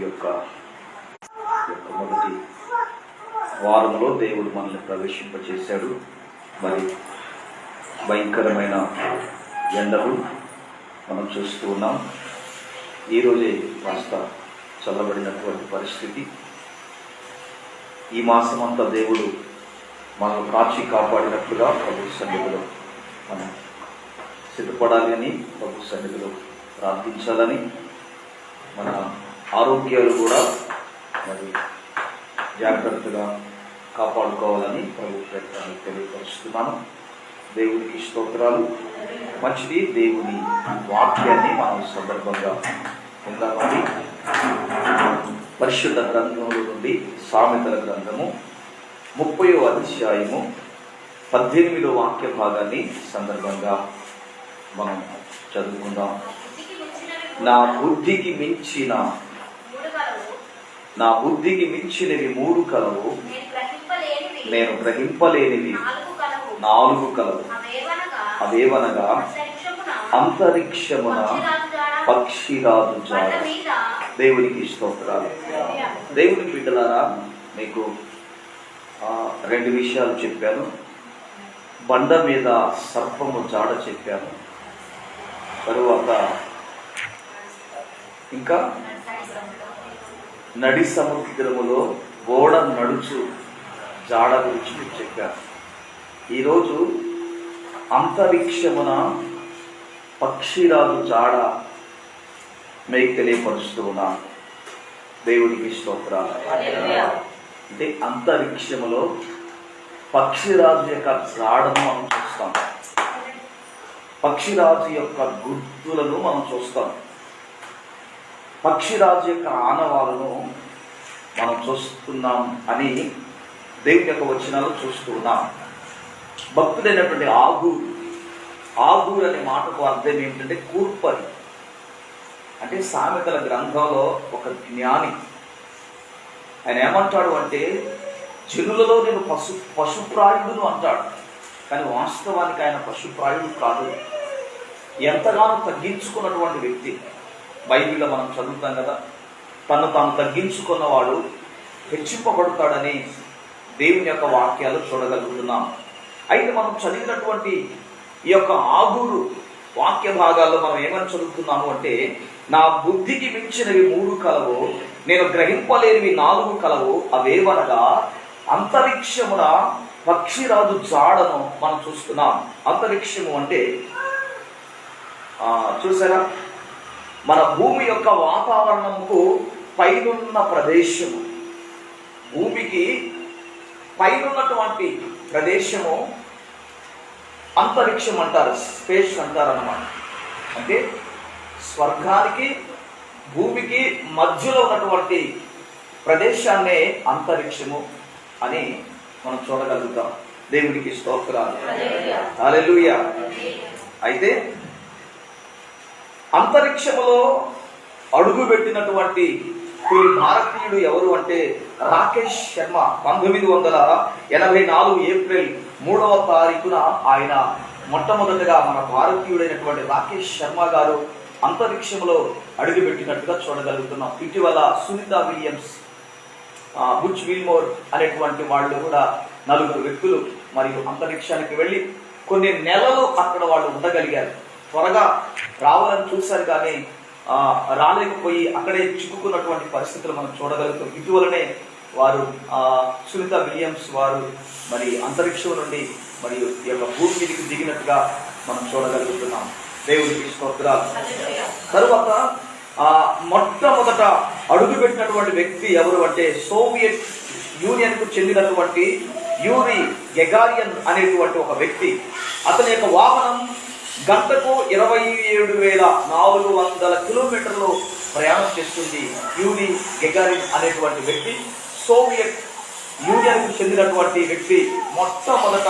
ఈ యొక్క మొదటి వారంలో దేవుడు మనల్ని ప్రవేశింపచేశాడు. మరి భయంకరమైన ఎండలు మనం చూస్తూ ఉన్నాం. ఈరోజే కాస్త చల్లబడినటువంటి పరిస్థితి. ఈ మాసమంతా దేవుడు మనల్ని కాచి కాపాడినట్లుగా ప్రభు సన్నిధిలో మనం సిద్ధపడాలి అని ప్రభు సన్నిధిలో ప్రార్థించాలని మన ఆరోగ్యాలు కూడా మరి జాగ్రత్తగా కాపాడుకోవాలని ప్రభుత్వాన్ని తెలియపరుస్తున్నాను. దేవునికి స్తోత్రాలు. మంచిది దేవుని వాక్యాన్ని మనం సందర్భంగా ఉందామని పరిశుద్ధ గ్రంథంలో నుండి సామెతల గ్రంథము ముప్పయో అధ్యాయము పద్దెనిమిదో వాక్య భాగాన్ని సందర్భంగా మనం చదువుకుందాం. నా బుద్ధికి మించిన నా బుద్ధికి మించినవి మూడు కలవు. నేను గ్రహింపలేనివి. నాలుగు కలవు. అవేవనగా? అంతరిక్షమున. పక్షిరాజు జాడ దేవునికి స్తోత్రాలు. దేవుని బిడ్డలారా మీకు రెండు విషయాలు చెప్పాను. బండ మీద సర్పము జాడ చెప్పాను. తరువాత ఇంకా? నడి సముద్రములో ఓడ నడుచు జాడ గురించి మీకు చెప్పాను. ఈరోజు అంతరిక్షమున పక్షిరాజు జాడ మీకు తెలియపరుస్తూ ఉన్నాను. దేవునికి స్తోత్రాలు. అంటే అంతరిక్షములో పక్షిరాజు యొక్క జాడను మనం చూస్తాం. పక్షిరాజు యొక్క గుర్తులను మనం చూస్తాం. పక్షిరాజు యొక్క ఆనవాలను మనం చూస్తున్నాం అని దేవుని యొక్క వచనాలు చూస్తున్నాం. భక్తుడైనటువంటి ఆగూరు ఆగూరు అనే మాటకు అర్థం ఏంటంటే కూర్పరి. అంటే సామెతల గ్రంథంలో ఒక జ్ఞాని ఆయన ఏమంటాడు అంటే జనులలో నేను పశు పశుప్రాయుడును అంటాడు. కానీ వాస్తవానికి ఆయన పశుప్రాయుడు కాదు. ఎంతగానో తగ్గించుకున్నటువంటి వ్యక్తి. బైబిల్లో మనం చదువుతాం కదా తను తాను తగ్గించుకున్నవాడు హెచ్చింపబడతాడని దేవుని యొక్క వాక్యాలు చూడగలుగుతున్నాం. అయితే మనం చదివినటువంటి ఈ యొక్క ఆగూరు వాక్య భాగాల్లో మనం ఏమని చదువుతున్నాము అంటే నా బుద్ధికి మించినవి మూడు కలవు నేను గ్రహింపలేనివి నాలుగు కలవు అవేవనగా అంతరిక్షమున పక్షిరాజు జాడను మనం చూస్తున్నాం. అంతరిక్షము అంటే చూసారా? మన భూమి యొక్క వాతావరణముకు పైనున్న ప్రదేశము. భూమికి పైనున్నటువంటి ప్రదేశము అంతరిక్షం అంటారు స్పేస్ అంటారు అన్నమాట అంటే స్వర్గానికి భూమికి మధ్యలో ఉన్నటువంటి ప్రదేశాన్నే అంతరిక్షము అని మనం చూడగలుగుతాం. దేవునికి స్తోత్రాలు. అయితే అంతరిక్షములో అడుగు పెట్టినటువంటి ఈ భారతీయుడు ఎవరు అంటే రాకేష్ శర్మ. పంతొమ్మిది వందల ఎనభై నాలుగు ఏప్రిల్ మూడవ తారీఖున ఆయన మొట్టమొదటిగా మన భారతీయుడైనటువంటి రాకేష్ శర్మ గారు అంతరిక్షంలో అడుగుపెట్టినట్టుగా చూడగలుగుతున్నాం. ఇటీవల సునీత విలియమ్స్ బుచ్ విల్మోర్ అనేటువంటి వాళ్ళు కూడా నలుగురు వ్యక్తులు మరియు అంతరిక్షానికి వెళ్ళి కొన్ని నెలలు అక్కడ వాళ్ళు ఉండగలిగారు. త్వరగా రావాలని చూశారు కానీ ఆ, రాలేకపోయి అక్కడే చిక్కుకున్నటువంటి పరిస్థితులు మనం చూడగలుగుతాం. ఇటీవలనే వారు ఆ, సునీత విలియమ్స్ వారు మరి అంతరిక్షం నుండి మరియు ఈ యొక్క భూమి మీదకి దిగినట్టుగా మనం చూడగలుగుతున్నాం. దేవుడికి స్తోత్రాలు. తరువాత ఆ మొట్టమొదట అడుగుపెట్టినటువంటి వ్యక్తి ఎవరు అంటే సోవియట్ యూనియన్కు చెందినటువంటి యూరి గెగారియన్ అనేటువంటి ఒక వ్యక్తి. అతని యొక్క వాహనం గంటకు ఇరవై ఏడు వేల నాలుగు వందల కిలోమీటర్లు ప్రయాణం చేస్తుంది యూరి గెగారిన్ అనేటువంటి వ్యక్తి. సోవియట్ యూనియన్కు చెందినటువంటి వ్యక్తి. మొట్టమొదట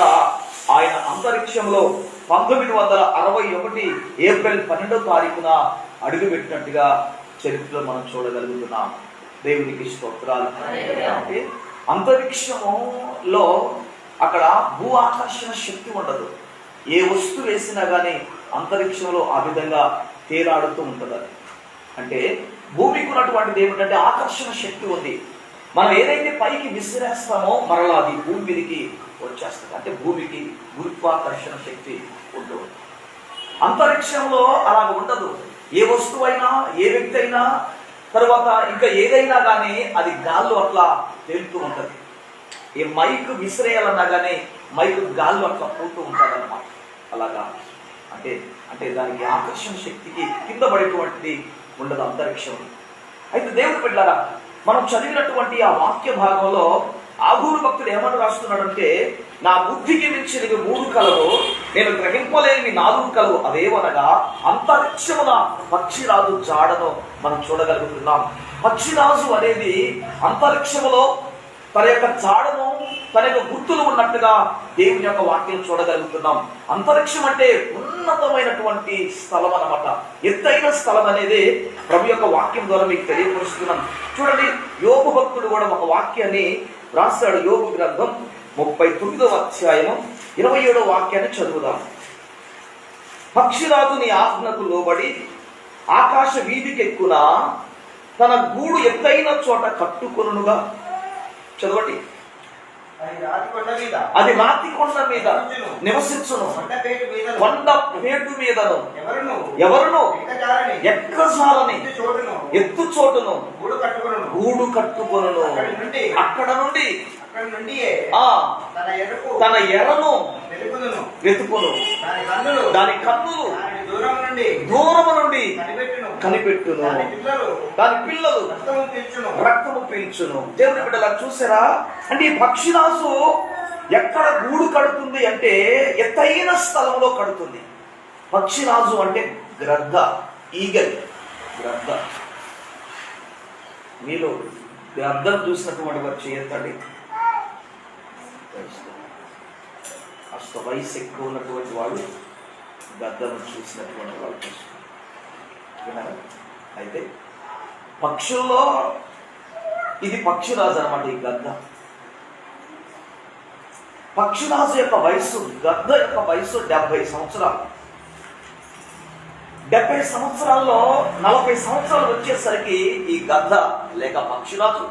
ఆయన అంతరిక్షంలో పంతొమ్మిది వందల అరవై ఒకటి ఏప్రిల్ పన్నెండో తారీఖున అడుగుపెట్టినట్టుగా చరిత్రలో మనం చూడగలుగుతున్నాం. దేవునికి స్తోత్రాలు. అంటే అంతరిక్షములో అక్కడ భూ ఆకర్షణ శక్తి ఉండదు. ఏ వస్తువు వేసినా కానీ అంతరిక్షంలో ఆ విధంగా తేలాడుతూ ఉంటుంది అంటే భూమికి ఉన్నటువంటిది ఏమిటంటే ఆకర్షణ శక్తి ఉంది. మనం ఏదైతే పైకి విసిరేస్తామో మరలా అది భూమి మీదకి వచ్చేస్తుంది. అంటే భూమికి గురుత్వాకర్షణ శక్తి ఉంటుంది అంతరిక్షంలో అలా ఉండదు. ఏ వస్తువైనా ఏ వ్యక్తి అయినా తర్వాత ఇంకా ఏదైనా కానీ అది గాల్లో అట్లా తేలుతూ ఉంటుంది. ఈ మైక్ విసిరేయాలన్నా కానీ మైక్ గాల్లో అట్లా పోతూ ఉంటాడు అలాగా? అంటే అంటే దానికి ఆకర్షణ శక్తికి కింద పడేటువంటిది ఉండదు అంతరిక్షం. అయితే దేవుడు పెట్టారా మనం చదివినటువంటి ఆ వాక్య భాగంలో ఆగూరు భక్తుడు ఏమని రాస్తున్నాడంటే నా బుద్ధికి మించినవి మూడు కలవు నేను గ్రహింపలేని నాలుగు కలవు అదేవనగా అంతరిక్షమున పక్షిరాజు జాడను మనం చూడగలుగుతున్నాం. పక్షిరాజు అనేది అంతరిక్షములో తన యొక్క జాడను తన యొక్క గుర్తులు ఉన్నట్టుగా దేవుని యొక్క వాక్యం చూడగలుగుతున్నాం. అంతరిక్షం అంటే ఉన్నతమైనటువంటి స్థలం అన్నమాట. ఎత్తైన స్థలం అనేది ప్రభు యొక్క వాక్యం ద్వారా మీకు తెలియపరుస్తున్నాం. చూడండి యోగు భక్తుడు కూడా ఒక వాక్యాన్ని రాస్తాడు యోగు గ్రంథం ముప్పై తొమ్మిదవ అధ్యాయం ఇరవై ఏడవ వాక్యాన్ని చదువుదాం. పక్షిరాజు నీ ఆజ్ఞకు లోబడి ఆకాశ వీధికెక్కున తన గూడు ఎత్తైన చోట కట్టుకొనుగా చదవండి. అది రాతి కొండ మీద. నివసించును. కొండ పేటు మీదను ఎవరును? ఎక్కసాలని ఎత్తు చోటును. గూడు కట్టుకును అక్కడి నుండి. తన ఎరను వెతుకును. దాని కన్నులు దూరము నుండి కనిపెట్టును. దాని పిల్లలు రక్తము పీల్చును. దేవుని బిడ్డలా చూసారా? అంటే ఈ పక్షిరాజు ఎక్కడ గూడు కడుతుంది అంటే ఎత్తైన స్థలంలో కడుతుంది. పక్షిరాజు అంటే గ్రద్ద ఈగల్. గ్రద్ద. మీలో గ్రద్దను చూసినటువంటి వారు చేయొద్దండి. అష్ట వయసు ఎక్కువ ఉన్నటువంటి వాళ్ళు గద్దను చూసినటువంటి వాళ్ళు విన్నారా? అయితే పక్షుల్లో ఇది పక్షిరాజు అనమాట ఈ గద్ద. పక్షిరాజు యొక్క వయస్సు గద్ద యొక్క వయస్సు డెబ్బై సంవత్సరాలు. డెబ్బై సంవత్సరాల్లో నలభై సంవత్సరాలు వచ్చేసరికి ఈ గద్ద లేక పక్షిరాజు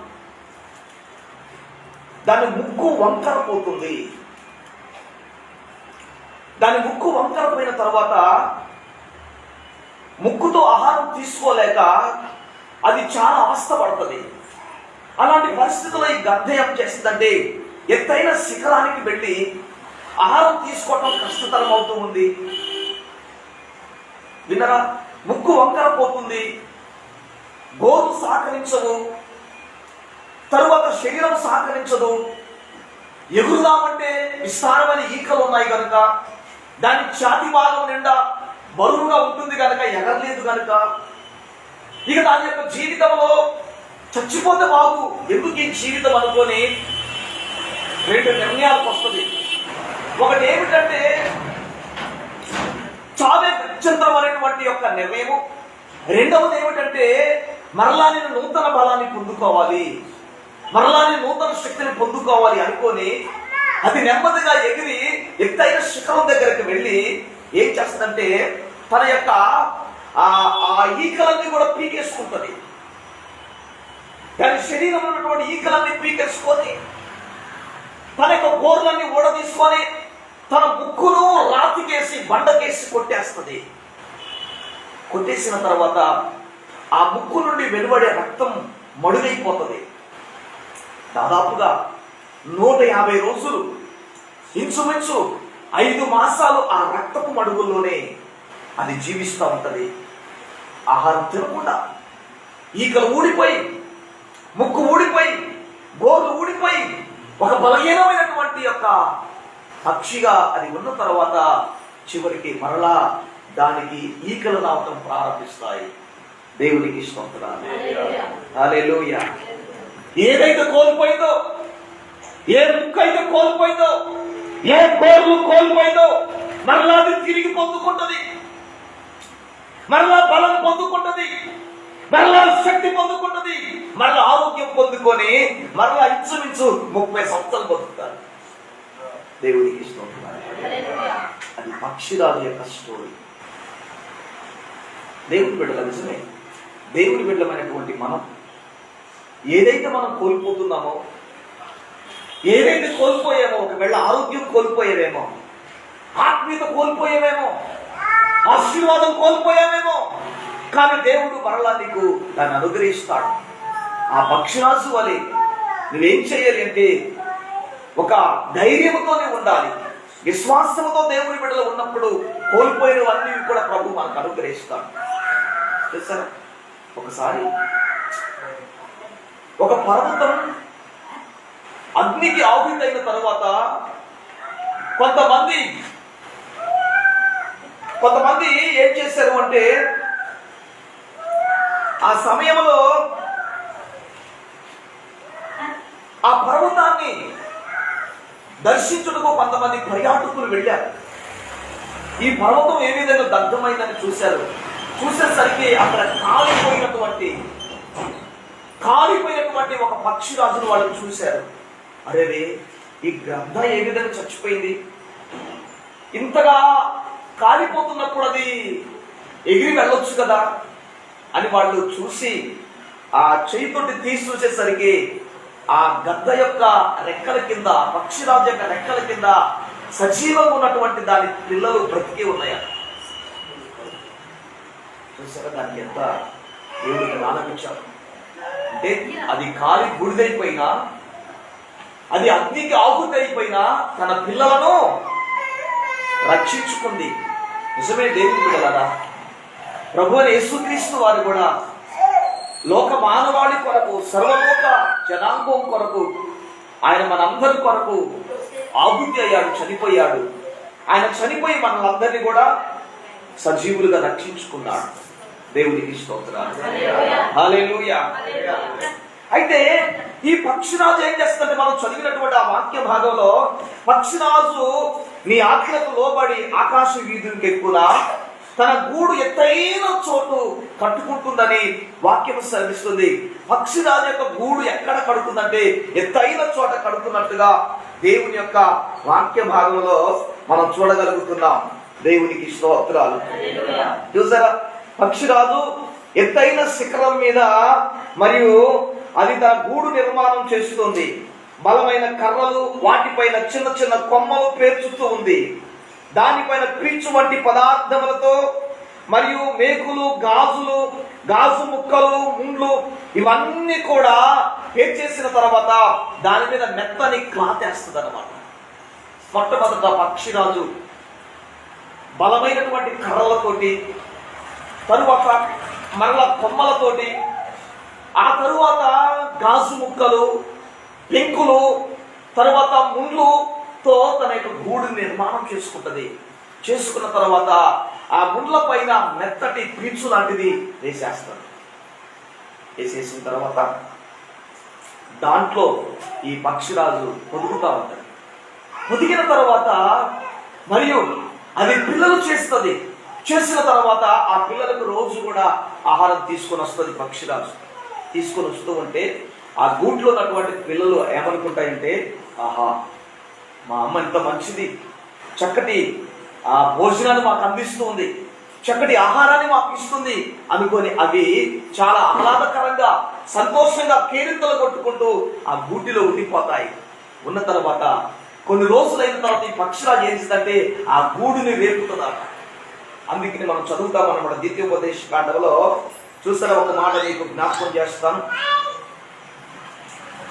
దాని ముక్కు వంకర పోతుంది దాని ముక్కు వంకరపోయిన తర్వాత ముక్కుతో ఆహారం తీసుకోలేక అది చాలా అవస్థ పడుతుంది. అలాంటి పరిస్థితుల్లో ఈ గద్ద ఏం చేస్తుందంటే ఎత్తైన శిఖరానికి వెళ్ళి ఆహారం తీసుకోవటం కష్టతరం అవుతూ ఉంది. విన్నరా? ముక్కు వంకర పోతుంది గోరు సహకరించదు. తరువాత శరీరం సహకరించదు. ఎగురుదామంటే విస్తారమైన ఈకలు ఉన్నాయి కనుక దాని ఛాతి భాగం నిండా బరువుగా ఉంటుంది కనుక ఎగరలేదు కనుక. ఇక దాని యొక్క జీవితంలో చచ్చిపోతే బాగు. ఎందుకు ఈ జీవితం అనుకొని? రెండు నిర్ణయాలకు వస్తుంది. ఒకటి ఏమిటంటే చావే గత్యంతరం అనేటువంటి యొక్క నిర్ణయము. రెండవది ఏమిటంటే మరలా నేను నూతన బలాన్ని పొందుకోవాలి. మరలా నేను నూతన శక్తిని పొందుకోవాలి అనుకొని అది నెమ్మదిగా ఎగిరి ఎత్తైన శిఖరం దగ్గరికి వెళ్ళి ఏం చేస్తుందంటే తన యొక్క ఆ ఈకలన్నీ కూడా పీకేసుకుంటుంది. దాని శరీరంలో ఉన్నటువంటి ఈకలన్నీ పీకేసుకొని తన యొక్క గోర్లన్నీ ఊడ తీసుకొని తన ముక్కును రాతికేసి బండకేసి కొట్టేస్తుంది. కొట్టేసిన తర్వాత ఆ ముక్కు నుండి వెలువడే రక్తం మడుగైపోతుంది. దాదాపుగా నూట యాభై రోజులు ఇంచుమించు ఐదు మాసాలు ఆ రక్తపు మడుగుల్లోనే అది జీవిస్తూ ఉంటది. ఆహారం తినకుండా ఈకలు ఊడిపోయి ముక్కు ఊడిపోయి గోర్లు ఊడిపోయి ఒక బలహీనమైనటువంటి యొక్క పక్షిగా అది ఉన్న తర్వాత చివరికి మరలా దానికి ఈకలు రావటం ప్రారంభిస్తాయి. దేవునికి హల్లెలూయా. ఏదైతే కోల్పోయిందో ఏ ముక్కు అయితే కోల్పోయిందో ఏ కోర్లు కోల్పోయిందో మరలా అది తిరిగి పొందుకుంటది. మరలా బలం పొందుకుంటది. మరలా శక్తి పొందుకుంటది. మరలా ఆరోగ్యం పొందుకొని మరలా ఇంచుమించు ముప్పై సంవత్సరాలు బతుకుతారు. దేవుడికి ఇష్టం అది పక్షిరాజు యొక్క స్టోరీ. దేవుడి బిడ్డల నిజమే. దేవుడి బిడ్డలమైనటువంటి మనం ఏదైతే మనం కోల్పోతున్నామో ఏదైతే కోల్పోయామో ఒకవేళ ఆరోగ్యం కోల్పోయేవేమో ఆత్మీయత కోల్పోయేవేమో ఆశీర్వాదం కోల్పోయామేమో కానీ దేవుడు మరలా నీకు దాన్ని అనుగ్రహిస్తాడు. ఆ పక్షిరాజు వలె నువ్వేం చేయాలి అంటే ఒక ధైర్యంతోనే ఉండాలి. విశ్వాసంతో దేవుని బిడ్డలు ఉన్నప్పుడు కోల్పోయినవన్నీ కూడా ప్రభు మనకు అనుగ్రహిస్తాడు. చూసారా? ఒకసారి ఒక పర్వతం అగ్నికి ఆహుతైన తర్వాత కొంతమంది కొంతమంది ఏం చేశారు అంటే ఆ సమయంలో ఆ పర్వతాన్ని దర్శించుటకు కొంతమంది పర్యాటకులు వెళ్ళారు. ఈ పర్వతం ఏ విధంగా దగ్ధమైందని చూశారు? చూసేసరికి అక్కడ కాలిపోయినటువంటి కాలిపోయినటువంటి ఒక పక్షిరాజును వాళ్ళు చూశారు. అరే ఈ గ్రంథం ఏ విధంగా చచ్చిపోయింది? ఇంతగా కాలిపోతున్నప్పుడు అది ఎగిరి వెళ్ళొచ్చు కదా అని వాళ్ళు చూసి ఆ చేయితోటి తీసి చూసేసరికి ఆ గద్ద యొక్క రెక్కల కింద పక్షిరాజు యొక్క రెక్కల కింద సజీవంగా ఉన్నటువంటి దాని పిల్లలు బ్రతికి ఉన్నాయా చూసారా దానికి ఎంత దేవుడికి ఆలపించారు అంటే అది కాలి బుడిదైపోయినా అది అగ్నికి ఆహుతి అయిపోయినా తన పిల్లలను రక్షించుకుంది. నిజమే దేవుని బిడ్డలారా? ప్రభు అని యేసుక్రీస్తు వారు కూడా లోక మానవాళి కొరకు సర్వలోక జనాంగం కొరకు ఆయన మనందరి కొరకు ఆహుతి అయ్యాడు చనిపోయాడు. ఆయన చనిపోయి మనలందరినీ కూడా సజీవులుగా రక్షించుకున్నాడు. దేవునికి స్తోత్రాలు. అయితే ఈ పక్షిరాజు ఏం చేస్తుందంటే మనం చదివినటువంటి ఆ వాక్య భాగంలో పక్షిరాజు నీ ఆజ్ఞకు లోబడి ఆకాశ వీధులకు ఎక్కున తన గూడు ఎత్తైన చోటు కట్టుకుంటుందని వాక్యం సరిస్తుంది పక్షిరాజు యొక్క గూడు ఎక్కడ కడుతుందంటే ఎత్తైన చోట కడుతున్నట్టుగా దేవుని యొక్క వాక్య భాగంలో మనం చూడగలుగుతున్నాం. దేవునికి స్తోత్రాలు. చూసారా? పక్షిరాజు ఎత్తైన శిఖరం మీద మరియు అది తన గూడు నిర్మాణం చేస్తుంది. బలమైన కర్రలు వాటిపైన చిన్న చిన్న కొమ్మలు పేర్చుతూ ఉంది. దానిపైన పీచు వంటి పదార్థములతో మరియు మేకులు గాజులు గాజు ముక్కలు ముండ్లు ఇవన్నీ కూడా పేర్చేసిన తర్వాత దాని మీద మెత్తని క్లాత్ వేస్తుంది అనమాట మొట్టమొదట పక్షిరాజు బలమైనటువంటి కర్రలతోటి తరువాత మరల కొమ్మలతోటి ఆ తరువాత గాజు ముక్కలు పెంకులు తర్వాత ముండ్లుతో తన యొక్క గూడు నిర్మాణం చేసుకుంటుంది. చేసుకున్న తర్వాత ఆ ముండ్ల పైన మెత్తటి పీచు లాంటిది వేసేస్తాడు వేసేసిన తర్వాత దాంట్లో ఈ పక్షిరాజు పొదుగుతా ఉంటాడు. పొదిగిన తర్వాత మరియు అది పిల్లలు చేస్తుంది. చేసిన తర్వాత ఆ పిల్లలకు రోజు కూడా ఆహారం తీసుకొని వస్తుంది పక్షిరాజు. తీసుకొని వస్తూ ఉంటే ఆ గూట్లో ఉన్నటువంటి పిల్లలు ఏమనుకుంటాయంటే ఆహా మా అమ్మ ఎంత మంచిది. చక్కటి ఆ భోజనాన్ని మాకు అందిస్తూ ఉంది చక్కటి ఆహారాన్ని మాకు ఇస్తుంది. అనుకొని అవి చాలా ఆహ్లాదకరంగా సంతోషంగా కేరింతలు కొట్టుకుంటూ ఆ గూటిలో ఉండిపోతాయి. ఉన్న తర్వాత కొన్ని రోజులైన తర్వాత ఈ పక్షిరాజు ఏం ఆ గూడుని రేపుతుందట అందుకని మనం చదువుతాం ద్వితీయోపదేశ కాండంలో చూసారా ఒక మాట మీకు జ్ఞాపకం చేస్తాను.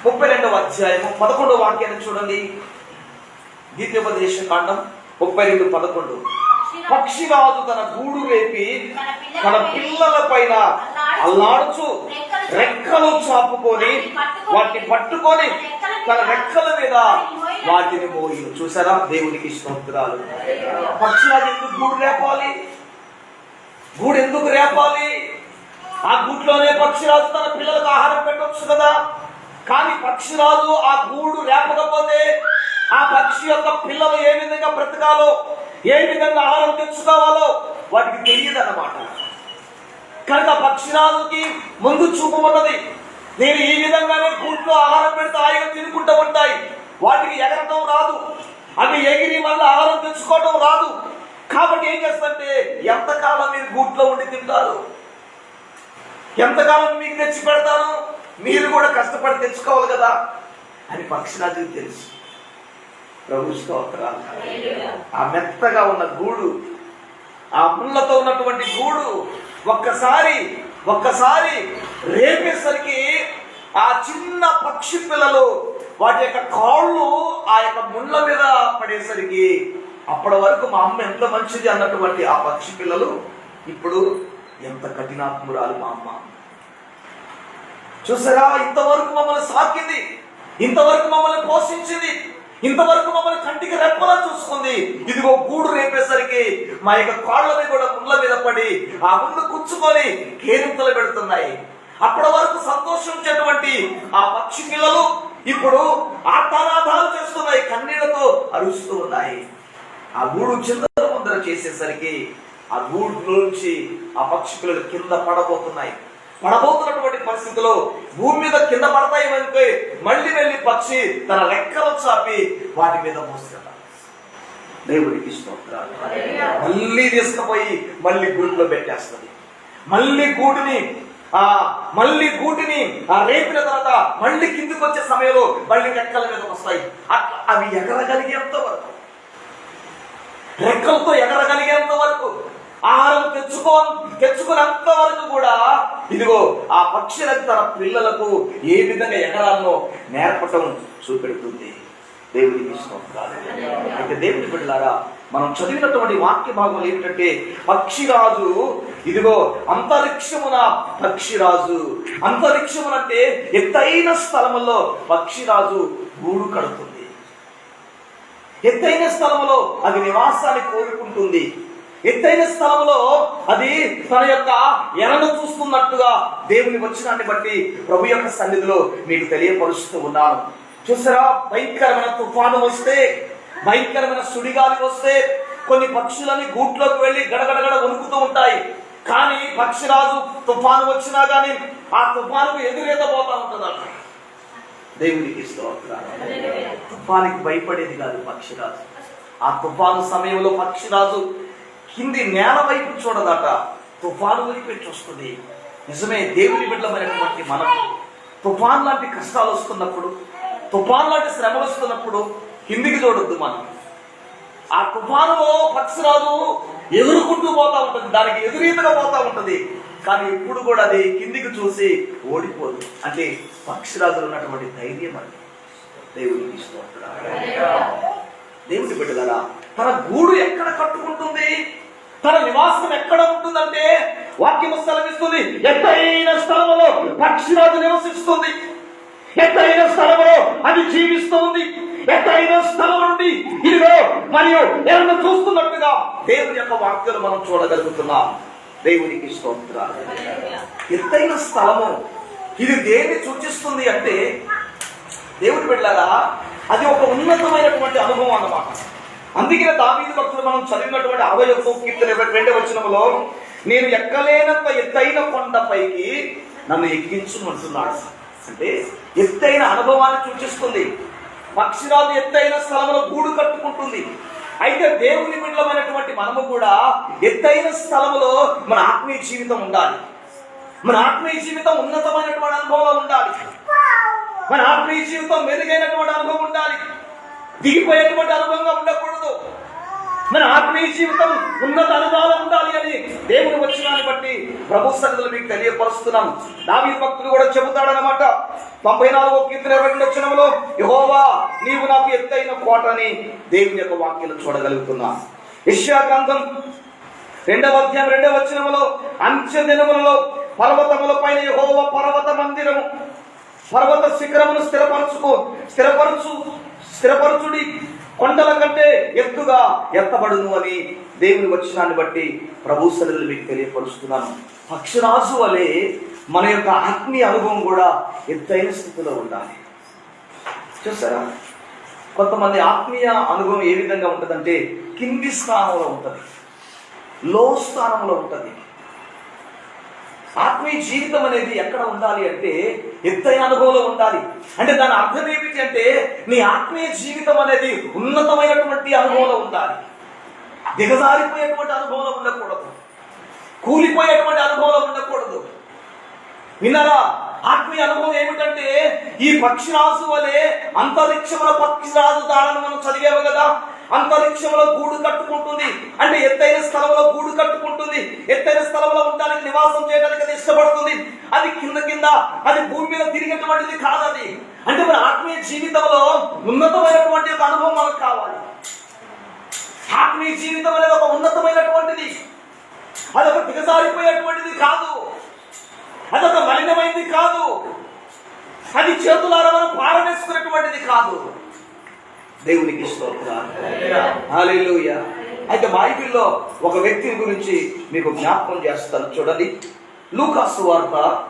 ముప్పై రెండవ అధ్యాయము పదకొండవ వాక్యాన్ని చూడండి. ద్వితీయోపదేశ కాండం ముప్పై రెండు పదకొండు. పక్షిరాజు తన గూడు రేపి తన పిల్లల పైన అల్లాడుచు రెక్కలు చాపుకొని వాటిని పట్టుకొని తన రెక్కల మీద వాటిని మోయి. చూసారా? దేవునికి స్తోత్రాలు. పక్షిరాజు ఎందుకు గూడు రేపాలి? గూడు ఎందుకు రేపాలి? ఆ గూట్లోనే పక్షిరాజు తన పిల్లలకు ఆహారం పెట్టవచ్చు కదా. కానీ పక్షిరాజు ఆ గూడు లేపకపోతే ఆ పక్షి యొక్క పిల్లలు ఏ విధంగా బ్రతకాలో ఏ విధంగా ఆహారం తెచ్చుకోవాలో వాటికి తెలియదు అన్నమాట కనుక పక్షిరాజుకి ముందు చూపు ఉన్నది. నేను ఈ విధంగానే గూట్లో ఆహారం పెడితే హాయిగా తినుకుంటూ ఉంటాయి. వాటికి ఎగరటం రాదు. అవి ఎగిరి మళ్ళీ ఆహారం తెచ్చుకోవడం రాదు. కాబట్టి ఏం చేస్తుంటే ఎంతకాలం మీరు గూట్లో ఉండి తింటారు? ఎంతకాలం మీకు తెచ్చి పెడతాను? మీరు కూడా కష్టపడి తెచ్చుకోవాలి కదా అని పక్షిరాజుకి తెలుసు. ప్రభు స్తోత్రాలు. ఆ మెత్తగా ఉన్న గూడు ఆ ముళ్ళతో ఉన్నటువంటి గూడు ఒక్కసారి ఒక్కసారి రేపేసరికి ఆ చిన్న పక్షి పిల్లలు వాటి యొక్క కాళ్ళు ఆ యొక్క ముళ్ళ మీద పడేసరికి అప్పటి వరకు మా అమ్మ ఎంత మంచిది అన్నటువంటి ఆ పక్షి పిల్లలు ఇప్పుడు ఎంత కఠినాత్మురాలు మా అమ్మ. చూసారా ఇంతవరకు మమ్మల్ని సాకింది ఇంతవరకు మమ్మల్ని పోషించింది ఇంతవరకు మమ్మల్ని కంటికి రెప్పలా చూసుకుంది. ఇదిగో గూడు రేపేసరికి మా యొక్క కాళ్ళని కూడా ముళ్ళ మీద పడి ఆ ముళ్ళు కూర్చుకొని కేరింతలు పెడుతున్నాయి. అప్పటి వరకు సంతోషించేటువంటి ఆ పక్షి పిల్లలు ఇప్పుడు ఆర్తానాదాలు చేస్తున్నాయి కన్నీళ్ళతో అరుస్తూ ఉన్నాయి. ఆ గూడు చిందర ముందర చేసేసరికి ఆ గూడులోంచి నుంచి ఆ పక్షి పిల్లలు కింద పడబోతున్నాయి. పడబోతున్నటువంటి పరిస్థితిలో భూమి మీద కింద పడతాయి అంటే మళ్ళీ వెళ్ళి పక్షి తన రెక్కలు చాపి వాటి మీద మోస్తుంట దేవుడికి స్తోత్రాలు. మళ్ళీ తీసుకుపోయి మళ్ళీ గూట్లో పెట్టేస్తుంది. మళ్ళీ గూటిని ఆ మళ్ళీ గూటిని ఆ రేపిన తర్వాత మళ్ళీ కిందికి వచ్చే సమయంలో మళ్ళీ రెక్కల మీద వస్తాయి. అట్లా అవి ఎగరగలిగేంత వరకు రెక్కలతో ఎగరగలిగేంత వరకు ఆహారం తెచ్చుకో తెచ్చుకున్నంత వరకు కూడా ఇదిగో ఆ పక్షులకు తన పిల్లలకు ఏ విధంగా ఎగరాలనో నేర్పటం చూపెడుతుంది. దేవుడికి స్తోత్రాలు. అయితే దేవుడి బిడ్డలారా మనం చదివినటువంటి వాక్య భాగం ఏమిటంటే పక్షిరాజు ఇదిగో అంతరిక్షమున పక్షిరాజు. అంతరిక్షమునంటే ఎత్తైన స్థలములో పక్షిరాజు గూడు కడుతుంది. ఎత్తైన స్థలంలో అది నివాసాన్ని కోరుకుంటుంది. ఎత్తైన స్థలంలో అది తన యొక్క ఎరను చూస్తున్నట్టుగా దేవుని వచ్చినాన్ని బట్టి ప్రభు యొక్క సన్నిధిలో మీకు తెలియపరుస్తూ ఉన్నాను. చూసారా? భయంకరమైన తుఫాను వస్తే భయంకరమైన సుడిగాలి వస్తే కొన్ని పక్షులని గూట్లోకి వెళ్ళి గడగడగడ వణుకుతూ ఉంటాయి. కానీ పక్షిరాజు తుఫాను వచ్చినా కానీ ఆ తుఫానుకు ఎదురేత పోతా ఉంటుందట. దేవునికి స్తోత్రాలు. తుఫానికి భయపడేది కాదు పక్షిరాజు. ఆ తుఫాను సమయంలో పక్షిరాజు కింది నేల వైపు చూడదట. తుఫాను వైపు చూస్తుంది. నిజమే దేవుని బిడ్డమైనటువంటి మనం తుఫాన్ లాంటి కష్టాలు వస్తున్నప్పుడు తుఫాన్ లాంటి శ్రమలు వస్తున్నప్పుడు కిందికి చూడొద్దు మనం. ఆ తుఫానులో పక్షిరాజు ఎదురుకుంటూ పోతా ఉంటుంది. దానికి ఎదురీతగా పోతా ఉంటుంది. కానీ ఇప్పుడు కూడా అది కిందికి చూసి ఓడిపోదు. అంటే పక్షిరాజులు ఉన్నటువంటి ధైర్యం అది. దేవుడికి స్తోత్రాలు. దేవుడి బిడ్డలారా తన గూడు ఎక్కడ కట్టుకుంటుంది? తన నివాసం ఎక్కడ ఉంటుందంటే వాక్యము సెలవిస్తుంది. ఎత్తైన స్థలంలో పక్షిరాజు నివసిస్తుంది. ఎత్తైన స్థలంలో అది జీవిస్తుంది ఎత్తైన స్థలం నుండి ఇదిగో మరియు ఎవరిని చూస్తున్నట్టుగా దేవుని యొక్క వాక్యాలు మనం చూడగలుగుతున్నాం. దేవునికి స్తోత్ర ఎత్తైన స్థలము ఇది దేన్ని సూచిస్తుంది అంటే దేవుడి బిడ్డలారా అది ఒక ఉన్నతమైనటువంటి అనుభవం అన్నమాట. అందుకే దావీదు భక్తులు మనం చదివినటువంటి అరవై ఒక్క కీర్తన రెండవ వచనంలో నేను ఎక్కలేనంత ఎత్తైన కొండపైకి నన్ను ఎక్కించుమంటున్నాడు అంటే ఎత్తైన అనుభవాన్ని సూచిస్తుంది. పక్షిరాజు ఎత్తైన స్థలంలో గూడు కట్టుకుంటుంది. అయితే దేవుని బిడ్డలమైనటువంటి మనము కూడా ఎత్తైన స్థలంలో మన ఆత్మీయ జీవితం ఉండాలి. మన ఆత్మీయ జీవితం ఉన్నతమైనటువంటి అనుభవం ఉండాలి. మన ఆత్మీయ జీవితం మెరుగైనటువంటి అనుభవం ఉండాలి. దిగిపోయేటువంటి అనుభవంగా ఉండకూడదు. ఆత్మీయ జీవితం ఉన్నత అనుభవాలు ఉండాలి అని దేవుడు వచ్చినాన్ని బట్టి ప్రభు సంగతులు మీకు తెలియపరుస్తున్నాం. దావి భక్తులు కూడా చెబుతాడనమాట తొంభై నాలుగో కీర్తన ఇరవై రెండు వచ్చినంలో యహోవా నీవు నాకు ఎత్తైన కోటని దేవుని యొక్క వాక్యాలు చూడగలుగుతున్నా. యెషయా గ్రంథం రెండవ అధ్యాయం రెండవ వచనములో అంచె దినములలో పర్వతముల పైన యహోవ పర్వత మందిరము పర్వత శిఖరమును స్థిరపరచుకో స్థిరపరచు స్థిరపరచుడి కొండల కంటే ఎత్తుగా ఎత్తబడును అని దేవుని వచనాన్ని బట్టి ప్రభు సన్నిధిలో మీకు తెలియపరుస్తున్నాను. పక్షురాజు వలె మన యొక్క ఆత్మీయ అనుభవం కూడా ఎత్తైన స్థితిలో ఉండాలి. చూసారా? కొంతమంది ఆత్మీయ అనుభవం ఏ విధంగా ఉంటుందంటే కింది స్థానంలో ఉంటుంది. లో స్థానంలో ఉంటుంది. ఆత్మీయ జీవితం అనేది ఎక్కడ ఉండాలి అంటే ఎత్తైన అనుభవంలో ఉండాలి. అంటే దాని అర్థం ఏమిటి అంటే నీ ఆత్మీయ జీవితం అనేది ఉన్నతమైనటువంటి అనుభవంలో ఉండాలి. దిగజారిపోయేటువంటి అనుభవంలో ఉండకూడదు. కూలిపోయేటువంటి అనుభవంలో ఉండకూడదు. విన్నారా? ఆత్మీయ అనుభవం ఏమిటంటే ఈ పక్షిరాజు వలె అంతరిక్షంలో పక్షిరాజు దాడను మనం చదివాము కదా. అంతరిక్షంలో గూడు కట్టుకుంటుంది. అంటే ఎత్తైన స్థలంలో గూడు కట్టుకుంటుంది. ఎత్తైన స్థలంలో ఉండడానికి నివాసం చేయడానికి అది ఇష్టపడుతుంది. అది కింద కింద అది భూమి మీద తిరిగేటువంటిది కాదు అది అంటే మన ఆత్మీయ జీవితంలో ఉన్నతమైనటువంటి ఒక అనుభవం మనకు కావాలి. ఆత్మీయ జీవితం అనేది ఒక ఉన్నతమైనటువంటిది. అదొక దిగజారిపోయేటువంటిది కాదు. అదొక మలినమైంది కాదు. అది చేతులారా మనం పారవేసుకునేటువంటిది కాదు. దేవునికి స్తోత్రాలు. అయితే బైబిల్లో ఒక వ్యక్తిని గురించి మీకు జ్ఞాపకం చేస్తాను చూడండి. లూకాసు వార్త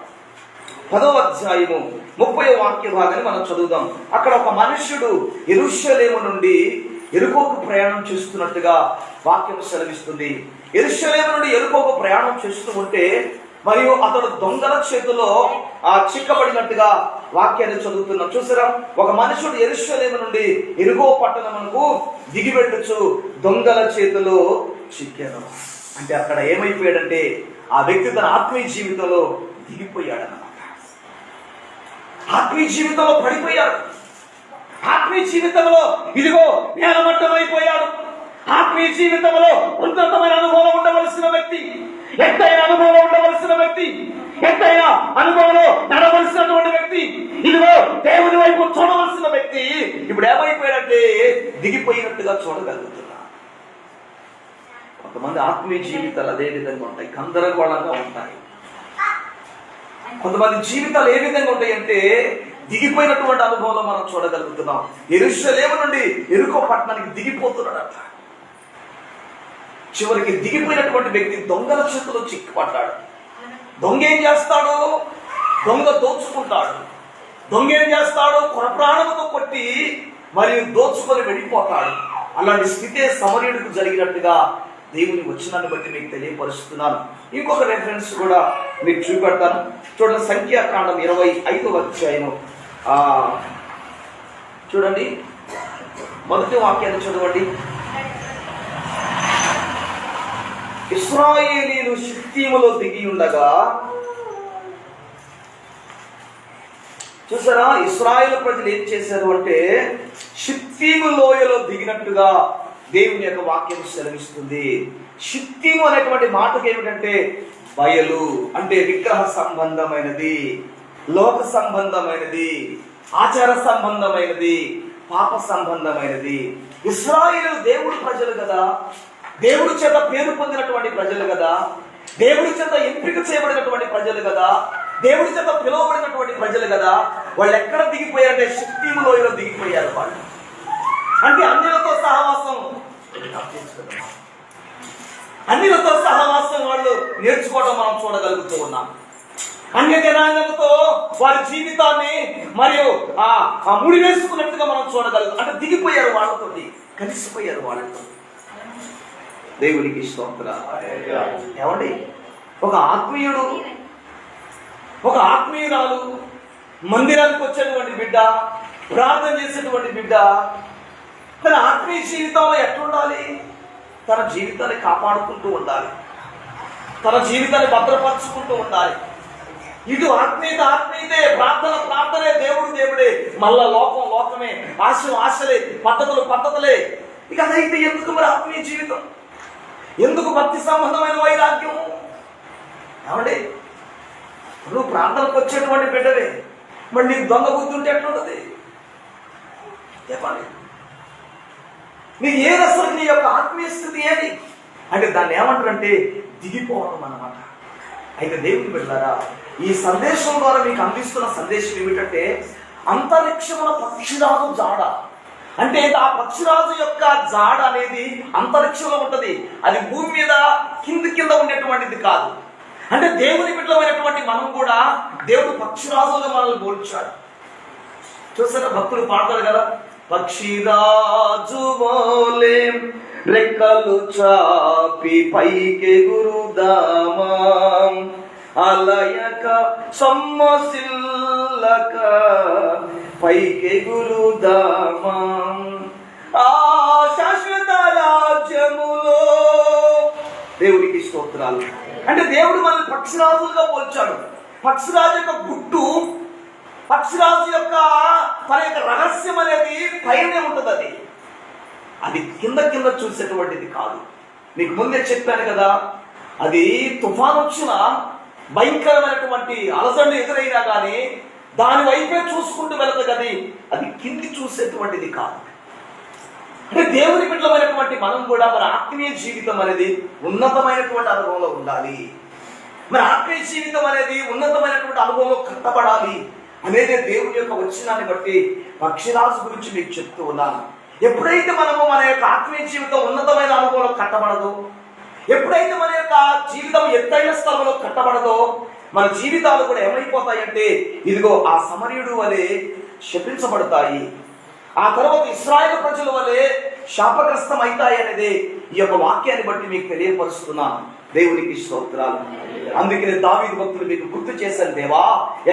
పదో అధ్యాయము ముప్పై వాక్య భాగాన్ని మనం చదువుదాం. అక్కడ ఒక మనుష్యుడు ఎరుషలేము నుండి ఎరుకోకు ప్రయాణం చేస్తున్నట్టుగా వాక్యం సెలవిస్తుంది. ఎరుషలేము నుండి ఎరుకోకు ప్రయాణం చేస్తూ ఉంటే మరియు అతడు దొంగల చేతిలో ఆ చిక్కబడినట్టుగా వాక్యాన్ని చదువుతున్నాం చూసారా? ఒక మనుషుడు ఎరుషలేము నుండి ఎరుగో పట్టణమునకు దిగిపెట్టుచు దొంగల చేతిలో చిక్కాను. అంటే అక్కడ ఏమైపోయాడంటే ఆ వ్యక్తి తన ఆత్మీయ జీవితంలో దిగిపోయాడన్నమాట. ఆత్మీయ జీవితంలో పడిపోయాడు. ఆత్మీయ జీవితంలో ఇదిగో నేలమట్టం అయిపోయాడు ఆత్మీయ జీవితంలో ఉన్నతమైన అనుభవం ఉండవలసిన వ్యక్తి. ఎత్తైన అనుభవం అనుభవంలో నడవలసినటువంటి వ్యక్తి ఇదిగో దేవుని వైపు చూడవలసిన వ్యక్తి ఇప్పుడు ఏమైపోయాడంటే దిగిపోయినట్టుగా చూడగలుగుతున్నా. కొంతమంది ఆత్మీయ జీవితాలు అదే విధంగా ఉంటాయి గందరగోళంగా ఉంటాయి. కొంతమంది జీవితాలు ఏ విధంగా ఉంటాయంటే దిగిపోయినటువంటి అనుభవంలో మనం చూడగలుగుతున్నాం. ఎరుషలేము నుండి ఎరుకో పట్టణానికి దిగిపోతున్నాడట. చివరికి దిగిపోయినటువంటి వ్యక్తి దొంగల చేతిలో చిక్కుపడ్డాడు. దొంగ ఏం చేస్తాడు? దొంగ దోచుకుంటాడు. దొంగ ఏం చేస్తాడు? కొర ప్రాణముతో కొట్టి మరియు దోచుకొని వెళ్ళిపోతాడు. అలాంటి స్థితే సమరీయుడికి జరిగినట్టుగా దేవుని వచ్చినాన్ని బట్టి మీకు తెలియపరుస్తున్నాను. ఇంకొక రెఫరెన్స్ కూడా మీకు చూపెడతాను. చూడండి సంఖ్యాకాండం ఇరవై ఐదవ అధ్యాయం చూడండి. మొదటి వాక్యాన్ని చదవండి. ఇస్రాయేలీలు షిత్తీములో దిగి ఉండగా చూసారా? ఇస్రాయేల్ ప్రజలు ఏం చేశారు అంటే షిత్తీము లోయలో దిగినట్టుగా దేవుని యొక్క వాక్యం సెలవిస్తుంది. షిత్తీము అనేటువంటి మాటకు ఏమిటంటే బయలు అంటే విగ్రహ సంబంధమైనది లోక సంబంధమైనది ఆచార సంబంధమైనది పాప సంబంధమైనది. ఇస్రాయిల్ దేవుడు ప్రజలు కదా. దేవుడి చేత పేరు పొందినటువంటి ప్రజలు కదా. దేవుడి చేత ఎంపిక చేయబడినటువంటి ప్రజలు కదా. దేవుడి చేత పిలువబడినటువంటి ప్రజలు కదా. వాళ్ళు ఎక్కడ దిగిపోయారంటే శక్తిము లోయలో దిగిపోయారు వాళ్ళు. అంటే అన్యులతో సహవాసం అన్యులతో సహవాసం వాళ్ళు నేర్చుకోవడం మనం చూడగలుగుతూ ఉన్నాం. అన్య జనాంగంతో వారి జీవితాన్ని మరియు ఆ ముడివేసుకున్నట్టుగా ముడి వేసుకున్నట్టుగా మనం చూడగలుగుతాం. అంటే దిగిపోయారు వాళ్ళతోటి కలిసిపోయారు వాళ్ళతో దేవునికి స్తోత్ర. ఏమండి? ఒక ఆత్మీయుడు ఒక ఆత్మీయురాలు మందిరానికి వచ్చేటువంటి బిడ్డ ప్రార్థన చేసేటువంటి బిడ్డ తన ఆత్మీయ జీవితంలో ఎట్లుండాలి? తన జీవితాన్ని కాపాడుకుంటూ ఉండాలి. తన జీవితాన్ని భద్రపరుచుకుంటూ ఉండాలి. ఇటు ఆత్మీయత ఆత్మీయతే ప్రార్థన ప్రార్థనే దేవుడు దేవుడే. మళ్ళా లోకం లోకమే. ఆశ ఆశలే పద్ధతులు పద్ధతులే. ఇక అదైతే ఎందుకు మరి ఆత్మీయ జీవితం? ఎందుకు భక్తి సంబంధమైన వైరాగ్యం ఏమండి? నువ్వు ప్రార్థనకు వచ్చేటువంటి బిడ్డవే. మరి నీకు దొంగ బుద్ధి ఉంటే ఎట్లుంటది? చెప్పండి. నీ ఏ అసలు నీ యొక్క ఆత్మీయ స్థితి ఏది? అంటే దాన్ని ఏమంటారంటే దిగిపోవడం అన్నమాట. అయితే దేవుని బిడ్డారా ఈ సందేశం ద్వారా మీకు అందిస్తున్న సందేశం ఏమిటంటే అంతరిక్షముల పక్షిరాదు జాడ. అంటే ఆ పక్షిరాజు యొక్క జాడ అనేది అంతరిక్షంలో ఉంటుంది. అది భూమి మీద కింది కింద ఉండేటువంటిది కాదు. అంటే దేవుని బిడ్డమైనటువంటి మనం కూడా దేవుడు పక్షిరాజులు మనల్ని పోల్చాడు. చూసారా భక్తులు పాడతారు కదా? పక్షిరాజు రెక్కలు చాపి పైకి గురుదామా అలయక సమ్మసిల్లక పైకి గురుదామా ఆ శాశ్వత రాజ్యములో దేవుడికి స్తోత్రాలు. అంటే దేవుడు మనల్ని పక్షిరాజులుగా పోల్చాడు. పక్షిరాజు యొక్క గుట్టు పక్షిరాజు యొక్క తన యొక్క రహస్యం అనేది పైనే ఉంటుంది అది. అది కింద కింద చూసేటువంటిది కాదు. మీకు ముందే చెప్పాను కదా అది తుఫాన్ వచ్చిన భయంకరమైనటువంటి అలసండి ఎదురైనా కానీ దాని వైపే చూసుకుంటూ వెళ్తుంది అది అది కింది చూసేటువంటిది కాదు. అంటే దేవుని బిడ్డలమైనటువంటి మనం కూడా మన ఆత్మీయ జీవితం అనేది ఉన్నతమైనటువంటి అనుభవంలో ఉండాలి. మరి ఆత్మీయ జీవితం అనేది ఉన్నతమైనటువంటి అనుభవంలో కట్టబడాలి అనేది దేవుని యొక్క వచ్చినాన్ని బట్టి పక్షిరాజు గురించి మీకు చెప్తూ ఉన్నాను. ఎప్పుడైతే మనము మన యొక్క ఆత్మీయ జీవితం ఉన్నతమైన అనుభవంలో కట్టబడదు ఎప్పుడైతే మన యొక్క జీవితం ఎత్తైన స్థలంలో కట్టబడదో మన జీవితాలు కూడా ఏమైపోతాయంటే ఇదిగో ఆ సమర్యుడు వలె శపించబడతాయి. ఆ తర్వాత ఇస్రాయల్ ప్రజల వలె శాపగ్రస్తం అవుతాయి అనేది ఈ యొక్క వాక్యాన్ని బట్టి మీకు తెలియపరుస్తున్నాను దేవునికి స్తోత్రాలు. అందుకనే దావీదు భక్తులు మీకు గుర్తు చేశాను దేవా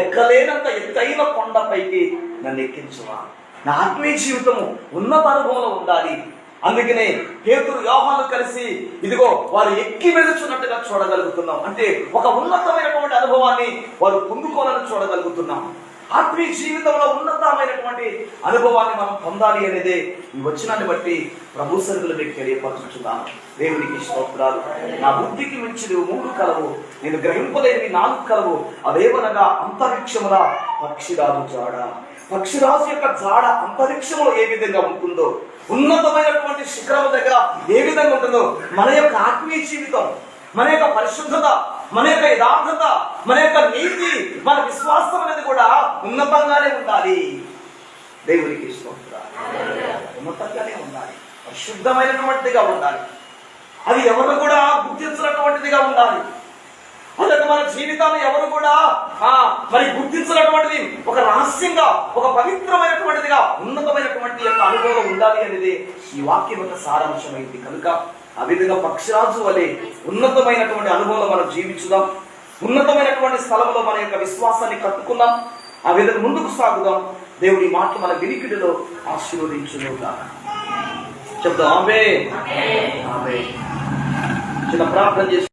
ఎక్కలేనంత ఎత్తైన కొండపైకి నన్ను ఎక్కించువా నా ఆత్మీయ జీవితము ఉన్నత అనుభవంలో ఉండాలి. అందుకనే పేతురు యోహాను కలిసి ఇదిగో వారు ఎక్కి వెళుచున్నట్టుగా చూడగలుగుతున్నాం. అంటే ఒక ఉన్నతమైనటువంటి అనుభవాన్ని వారు పొందుకోవాలని చూడగలుగుతున్నాం. ఆత్మీయ జీవితంలో ఉన్నతమైనటువంటి అనుభవాన్ని మనం పొందాలి అనేది ఈ వచనాన్ని బట్టి ప్రభు సరుకులు మీకు తెలియపరచుచున్నాను. దేవునికి స్తోత్రాలు. నా బుద్ధికి మించి మూడు కలవు నేను గ్రహింపలేని నాలుగు కలవు అవేవనగా అంతరిక్షముల పక్షిరాదు జాడ. పక్షిరాజు యొక్క జాడ అంతరిక్షంలో ఏ విధంగా ఉంటుందో ఉన్నతమైనటువంటి శిఖరం దగ్గర ఏ విధంగా ఉంటుందో మన యొక్క ఆత్మీయ జీవితం మన యొక్క పరిశుద్ధత మన యొక్క యథార్థత మన యొక్క నీతి మన విశ్వాసం అనేది కూడా ఉన్నతంగానే ఉండాలి. దేవునికి స్తోత్రాలు. ఉన్నతంగానే ఉండాలి. పరిశుద్ధమైనటువంటిదిగా ఉండాలి. అది ఎవరు కూడా గుర్తించినటువంటిదిగా ఉండాలి. అలాగే మన జీవితాన్ని ఎవరు కూడా ఆ మరి గుర్తించినటువంటిది ఒక రహస్యంగా ఒక పవిత్రమైనటువంటిదిగా ఉన్నతమైనటువంటి యొక్క అనుభవం ఉండాలి అనేది ఈ వాక్యం యొక్క సారాంశమైంది. కనుక ఆ విధంగా పక్షిరాజు వలె ఉన్నతమైనటువంటి అనుభవంలో మనం జీవించుదాం. ఉన్నతమైనటువంటి స్థలంలో మన యొక్క విశ్వాసాన్ని కట్టుకుందాం. ఆ విధంగా ముందుకు సాగుదాం. దేవుడి మాట మన వినికిడిలో ఆశీర్వదించును చెప్దాం ఆమె ఆమె చిన్న ప్రార్థన చేసి